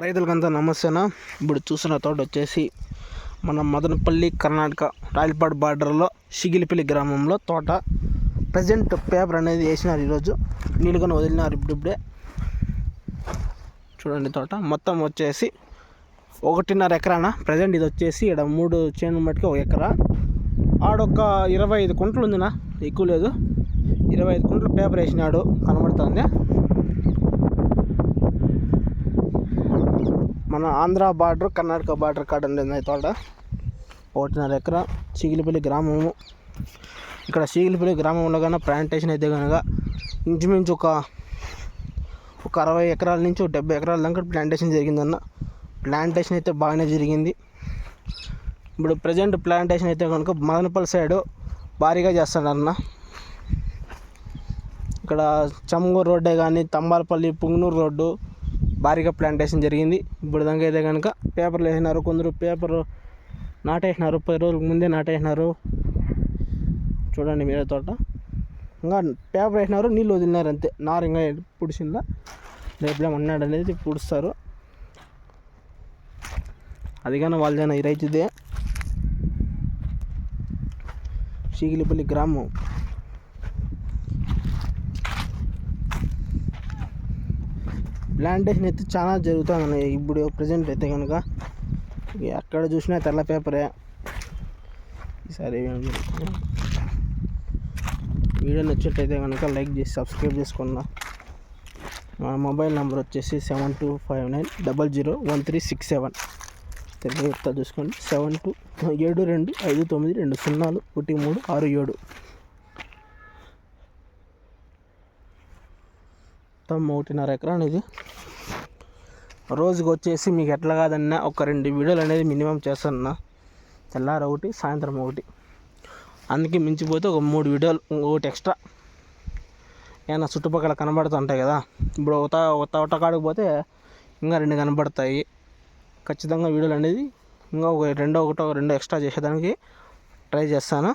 రైతులకంతా నమస్తేనా? ఇప్పుడు చూసిన తోట వచ్చేసి మన మదనపల్లి కర్ణాటక రాయలపాడు బార్డర్లో షిగిలిపల్లి గ్రామంలో తోట. ప్రజెంట్ పేపర్ అనేది వేసినారు ఈరోజు. నీళ్ళుగా వదిలినారు ఇప్పుడిప్పుడే. చూడండి తోట. మొత్తం వచ్చేసి ఒకటిన్నర ఎకరాన? ప్రజెంట్ ఇది వచ్చేసి ఇక్కడ మూడు చేను మట్టుకి ఒక ఎకరా. ఆడొక ఇరవై ఐదు కుంటలు ఉందినా ఎక్కువ లేదు. ఇరవై ఐదు కుంటలు పేపర్ వేసినాడు. కనబడుతుంది? ఆంధ్ర బార్డర్ కర్ణాటక బార్డర్ కాడ ఉండేది ఈ తోట. ఒకటిన్నర ఎకరా చీగిలిపల్లి గ్రామము. ఇక్కడ చీగిలిపల్లి గ్రామంలో ఉండగానే ప్లాంటేషన్ అయితే కనుక ఇంచుమించు ఒక ఒక అరవై ఎకరాల నుంచి ఒక డెబ్బై ఎకరాల దాకా ప్లాంటేషన్ జరిగిందన్న. ప్లాంటేషన్ అయితే బాగానే జరిగింది. ఇప్పుడు ప్రజెంట్ ప్లాంటేషన్ అయితే కనుక మదనపల్లి సైడు భారీగా చేస్తాడన్న. ఇక్కడ చమ్మూరు రోడ్డే కానీ తంబాలపల్లి పుంగనూరు రోడ్డు భారీగా ప్లాంటేషన్ జరిగింది. ఇప్పుడు దాకా అయితే కనుక పేపర్లు వేసినారు కొందరు పేపర్ నాటేసినారు. పది రోజులకు ముందే నాటేసినారు. చూడండి మీరే తోట. ఇంకా పేపర్ వేసినారు. నీళ్ళు వదిలినారు అంతే. నారు ఇంకా పుడిసిందా రేపులే ఉన్నాడు అనేది పుడుస్తారు. అది కానీ వాళ్ళదేనా ఈ రైతుదే. చీగిలిపల్లి గ్రామం. ప్లాంటేషన్ అయితే చాలా జరుగుతుంది ఇప్పుడు ప్రజెంట్ అయితే కనుక. ఎక్కడ చూసినా తెల్ల పేపరే. ఈసారి వీడియో నచ్చినట్టయితే కనుక లైక్ చేసి సబ్స్క్రైబ్ చేసుకున్నా. మా మొబైల్ నెంబర్ వచ్చేసి seven two five nine double zero one three six seven. Telugu చెప్తా చూసుకోండి. సెవెన్ టూ ఏడు రెండు ఐదు తొమ్మిది రెండు సున్నాలు ఒకటి మూడు ఆరు ఏడు. మొత్తం ఒకటిన్నర ఎకరాని ఇది. రోజుకి వచ్చేసి మీకు ఎట్లా కాదన్నా ఒక రెండు వీడియోలు అనేది మినిమం చేస్తానన్నా. తెల్లారి ఒకటి సాయంత్రం ఒకటి. అందుకే మించిపోతే ఒక మూడు వీడియోలు ఒకటి ఎక్స్ట్రా. ఏమైనా చుట్టుపక్కల కనబడుతుంటాయి కదా. ఇప్పుడు ఒక ఒక తోట కాడికి పోతే ఇంకా రెండు కనబడతాయి. ఖచ్చితంగా వీడియోలు అనేది ఇంకా ఒక రెండో ఒకటో రెండో ఎక్స్ట్రా చేసేదానికి ట్రై చేస్తాను.